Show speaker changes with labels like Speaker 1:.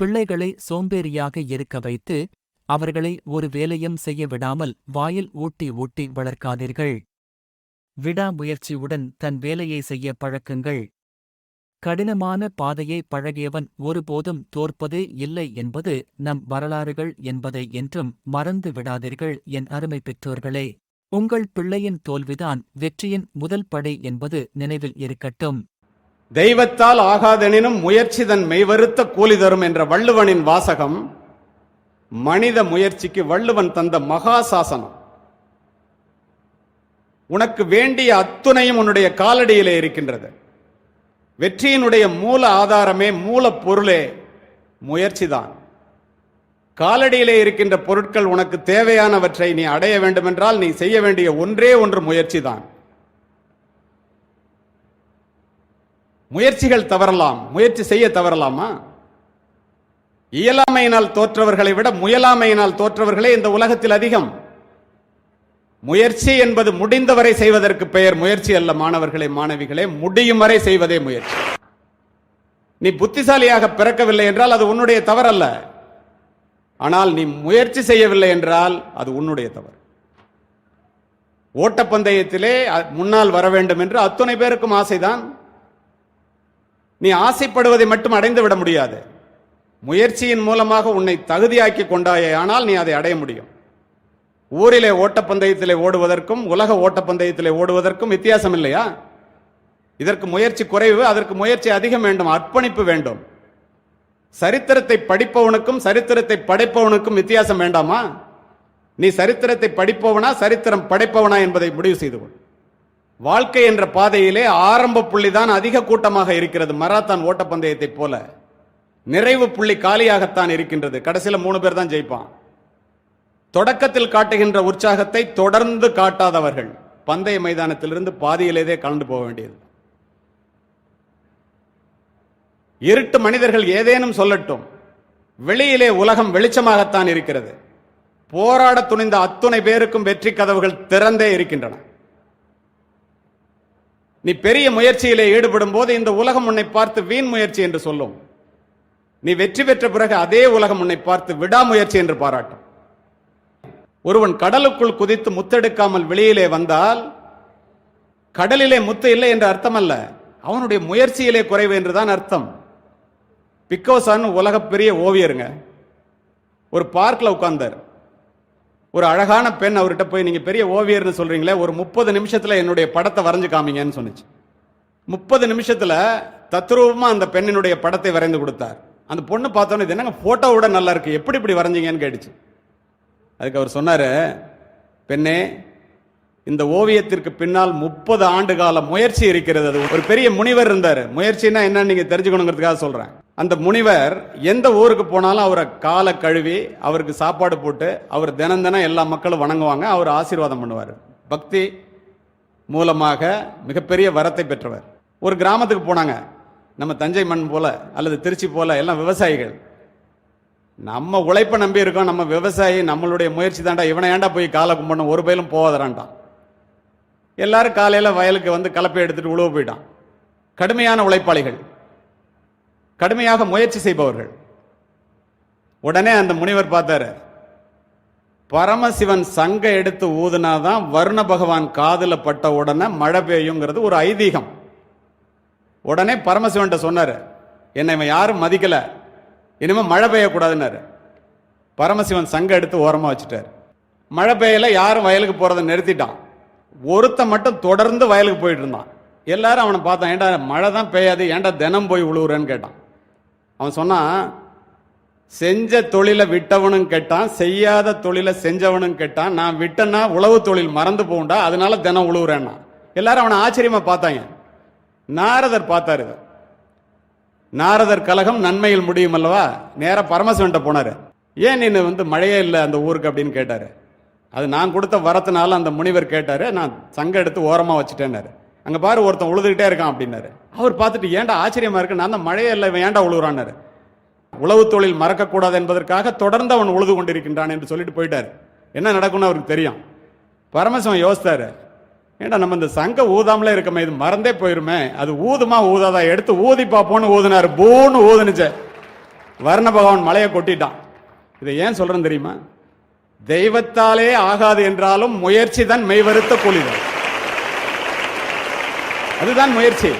Speaker 1: பிள்ளைகளை சோம்பேறியாக இருக்க வைத்து அவர்களை ஒரு வேலையும் செய்ய விடாமல் வாயில் ஊட்டி ஊட்டி வளர்க்காதீர்கள். விடாமுயற்சியுடன் தன் வேலையை செய்ய பழக்குங்கள். கடினமான பாதையை பழகியவன் ஒருபோதும் தோற்பதே இல்லை என்பது நம் வரலாறுகள் என்பதை என்றும் மறந்து விடாதீர்கள் என் அருமை பெற்றோர்களே. உங்கள் பிள்ளையின் தோல்விதான் வெற்றியின் முதல் படை என்பது நினைவில் இருக்கட்டும்.
Speaker 2: தெய்வத்தால் ஆகாதெனினும் முயற்சி தன் மெய்வருத்த கூலி தரும் என்ற வள்ளுவனின் வாசகம் மனித முயற்சிக்கு வள்ளுவன் தந்த மகா சாசனம் உனக்கு வேண்டிய அத்துணையும் உன்னுடைய காலடியிலே இருக்கின்றது. வெற்றியினுடைய மூல ஆதாரமே மூல பொருளே முயற்சிதான். காலடியிலே இருக்கின்ற பொருட்கள் உனக்கு தேவையானவற்றை நீ அடைய வேண்டுமென்றால் நீ செய்ய வேண்டிய ஒன்றே ஒன்று முயற்சிதான். முயற்சிகள் தவறலாம் முயற்சி செய்ய தவறலாமா? இயலாமையினால் தோற்றவர்களை விட முயலாமையினால் தோற்றவர்களே இந்த உலகத்தில் அதிகம். முயற்சி என்பது முடிந்தவரை செய்வதற்கு பெயர். முயற்சி அல்ல மாணவர்களே மாணவிகளே முடியும் வரை செய்வதே முயற்சி. நீ புத்திசாலியாக பிறக்கவில்லை என்றால் அது உன்னுடைய தவறல்ல. ஆனால் நீ முயற்சி செய்யவில்லை என்றால் அது உன்னுடைய தவறு. ஓட்டப்பந்தயத்திலே முன்னால் வர வேண்டும் என்று அத்துணை பேருக்கும் ஆசைதான். நீ ஆசைப்படுவதை மட்டும் அடைந்து விட முடியாது. முயற்சியின் மூலமாக உன்னை தகுதியாக்கி கொண்டாயே ஆனால் நீ அதை அடைய முடியும். ஊரிலே ஓட்டப்பந்தயத்திலே ஓடுவதற்கும் உலக ஓட்டப்பந்தயத்திலே ஓடுவதற்கும் வித்தியாசம் இல்லையா இதற்கு முயற்சி குறைவு அதற்கு முயற்சி அதிகம் வேண்டும் அர்ப்பணிப்பு வேண்டும். சரித்திரத்தை படிப்பவனுக்கும் சரித்திரத்தை படைப்பவனுக்கும் வித்தியாசம் வேண்டாமா? நீ சரித்திரத்தை படிப்பவனா சரித்திரம் படைப்பவனா என்பதை முடிவு செய்து கொள். வாழ்க்கை என்ற பாதையிலே ஆரம்ப புள்ளி தான் அதிக கூட்டமாக இருக்கிறது. மராத்தான் ஓட்டப்பந்தயத்தைப் போல. நிறைவு புள்ளி காலியாகத்தான் இருக்கின்றது. கடைசியில மூணு பேர் தான் ஜெயிப்பான். தொடக்கத்தில் காட்டுகின்ற உற்சாகத்தை தொடர்ந்து காட்டாதவர்கள் பந்தய மைதானத்திலிருந்து பாதியிலேதே கலந்து போக வேண்டியது. இருட்டு மனிதர்கள் ஏதேனும் சொல்லட்டும் வெளியிலே உலகம் வெளிச்சமாகத்தான் இருக்கிறது. போராட துணிந்த அத்துணை பேருக்கும் வெற்றி கதவுகள் திறந்தே இருக்கின்றன. நீ பெரிய முயற்சியிலே ஈடுபடும் போது இந்த உலகம் உன்னை பார்த்து வீண் முயற்சி என்று சொல்லும். நீ வெற்றி பெற்ற பிறகு அதே உலகம் உன்னை பார்த்து விடாமுயற்சி என்று பாராட்டும். ஒருவன் கடலுக்குள் குதித்து முத்தெடுக்காமல் வெளியிலே வந்தால் கடலிலே முத்து இல்லை என்று அர்த்தம் அல்ல அவனுடைய முயற்சியிலே குறைவு என்றுதான் அர்த்தம். பிக்கோசான் உலக பெரிய ஓவியருங்க. ஒரு பார்க்கில் உட்கார்ந்தார். ஒரு அழகான பெண் அவர்கிட்ட போய் நீங்கள் பெரிய ஓவியர்னு சொல்கிறீங்களே ஒரு முப்பது நிமிஷத்தில் என்னுடைய படத்தை வரைஞ்சு காமிங்கன்னு சொன்னிச்சு. முப்பது நிமிஷத்தில் தத்ரூபமாக அந்த பெண்ணினுடைய படத்தை வரைந்து கொடுத்தார். அந்த பொண்ணு பார்த்தோன்னே இது என்னங்க போட்டோவோட நல்லா இருக்குது எப்படி இப்படி வரைஞ்சீங்கன்னு கேட்டுச்சு. அதுக்கு அவர் சொன்னார் பெண்ணே இந்த ஓவியத்திற்கு பின்னால் முப்பது ஆண்டு கால முயற்சி இருக்கிறது. அது ஒரு பெரிய முனிவர் இருந்தார். முயற்சினா என்னன்னு நீங்கள் தெரிஞ்சுக்கணுங்கிறதுக்காக சொல்கிறேன் அந்த முனிவர் எந்த ஊருக்கு போனாலும் அவரை காலை கழுவி அவருக்கு சாப்பாடு போட்டு அவர் தினம் தினம் எல்லா மக்களும் வணங்குவாங்க. அவர் ஆசீர்வாதம் பண்ணுவார். பக்தி மூலமாக மிகப்பெரிய வரத்தை பெற்றவர். ஒரு கிராமத்துக்கு போனாங்க. நம்ம தஞ்சை மண் போல அல்லது திருச்சி போல எல்லாம் விவசாயிகள். நம்ம உழைப்பை நம்பி இருக்கோம். நம்ம விவசாயி நம்மளுடைய முயற்சி தாண்டா இவனை ஏண்டா போய் காலை கும்பிடணும்? ஒரு பயிலும் போவாதரான்டான் எல்லாரும் காலையில் வயலுக்கு வந்து கலப்பை எடுத்துட்டு உழுவ போயிட்டான். கடுமையான உழைப்பாளிகள். கடுமையாக முயற்சி செய்பவர்கள். உடனே அந்த முனிவர் பார்த்தாரு. பரமசிவன் சங்க எடுத்து ஊதுனாதான் வருண பகவான் காதுல பட்ட உடனே மழை பெய்யுங்கிறது ஒரு ஐதீகம். உடனே பரமசிவன்ட்ட சொன்னாரு என்னை இவன் யாரும் மதிக்கல. இனிமே மழை பெய்யக்கூடாதுன்னாரு. பரமசிவன் சங்க எடுத்து ஓரமா வச்சுட்டார். மழை பெய்யல யாரும் வயலுக்கு போறதை நிறுத்திட்டான். ஒருத்தன் மட்டும் தொடர்ந்து வயலுக்கு போயிட்டு இருந்தான். எல்லாரும் அவனை பார்த்தான் ஏன்டா மழை தான் பெய்யாது ஏன்டா தினம் போய் உழுவுறேன்னு கேட்டான். அவன் சொன்னான் செஞ்ச தொழிலை விட்டவனும் கேட்டான் செய்யாத தொழிலை செஞ்சவனும் கேட்டான். நான் விட்டேன்னா உழவு தொழில் மறந்து போண்டா அதனால தினம் உழுவுறேன்னா. எல்லாரும் அவனை ஆச்சரியமா பார்த்தாங்க. நாரதர் பார்த்தாரு நாரதர் கலகம் நன்மையில் முடியும் அல்லவா? நேரா பரமசிவன்ட்ட போனாரு. ஏன் நீ வந்து மழையே இல்லை அந்த ஊருக்கு? அப்படின்னு கேட்டாரு. அது நான் கொடுத்த வரத்தினால அந்த முனிவர் கேட்டாரு. நான் சங்கம் எடுத்து ஓரமாக வச்சுட்டேன்னாரு. அங்க பாரு ஒருத்தன் உழுதுகிட்டே இருக்கான் அப்படின்னாரு. அவர் பார்த்துட்டு ஏன்டா ஆச்சரியமா இருக்கு? நான் தான் மழையே இல்லை இவன் ஏன்டா உழுகுறான்னாரு? உழவு தொழில் மறக்கக்கூடாது என்பதற்காக தொடர்ந்து அவன் உழுது கொண்டிருக்கின்றான் என்று சொல்லிட்டு போயிட்டார். என்ன நடக்கும்னு அவருக்கு தெரியும். பரமசிவன் யோசித்தாரு. ஏன்டா நம்ம இந்த சங்க ஊதாமலே இருக்கமே இது மறந்தே போயிருமே. அது ஊதுமா ஊதாதா? எடுத்து ஊதி பார்ப்போம்னு ஊதுனாரு. பூன்னு ஊதுனுச்சு. வர்ண பகவான் மலையை கொட்டிட்டான். இதை ஏன் சொல்றேன் தெரியுமா? தெய்வத்தாலே ஆகாது என்றாலும் முயற்சி தான் மெய்வருத்த கூலிதான் அதுதான் முயற்சி.